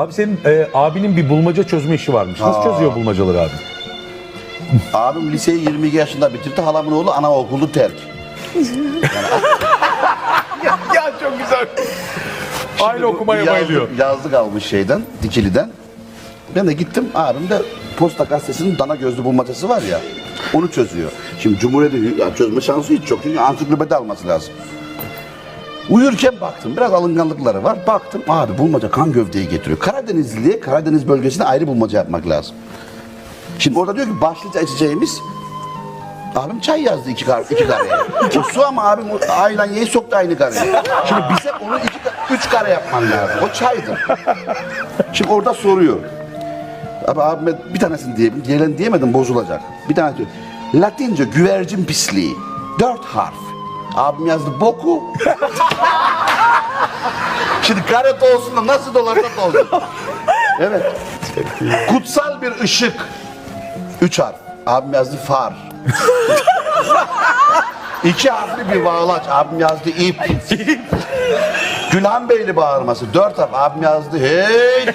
Abi senin e, abinin bir bulmaca çözme işi varmış. Nasıl Aa. çözüyor bulmacaları abi? Abim liseyi 22 yaşında bitirdi. Halamın oğlu anaokulu terk. ya çok güzel. Aynı okumaya bayılıyor. Yazlık almış şeyden, Dikili'den. Ben de gittim abim de Posta Gazetesi'nin dana gözlü bulmacası var ya. Onu çözüyor. Şimdi Cumhuriyet'in ya çözme şansı hiç yok. Çünkü ansiklopedi alması lazım. Uyurken baktım. Biraz alınganlıkları var. Baktım abi bulmaca kan gövdeyi getiriyor. Karadenizli'ye Karadeniz bölgesine ayrı bulmaca yapmak lazım. Şimdi orada diyor ki başlıca içeceğimiz Abim çay yazdı iki, kar, iki kareye. o su ama abim o ailen yeği soktu aynı kareye. Şimdi bize onu iki, üç kare yapman lazım. O çaydır. Şimdi orada soruyor. Abi abime bir tanesini diyebilirim. Diğerlerini diyemedim bozulacak. Bir tane diyor. Latince güvercin pisliği. Dört harf. Abim yazdı boku. Şimdi karet olsun da nasıl dolarsa dolsun. Evet. Kutsal bir ışık. Üç harf. Abim yazdı far. İki harfli bir bağlaç. Abim yazdı ip. Gülhan Beyli bağırması. Dört harf. Abim yazdı hey.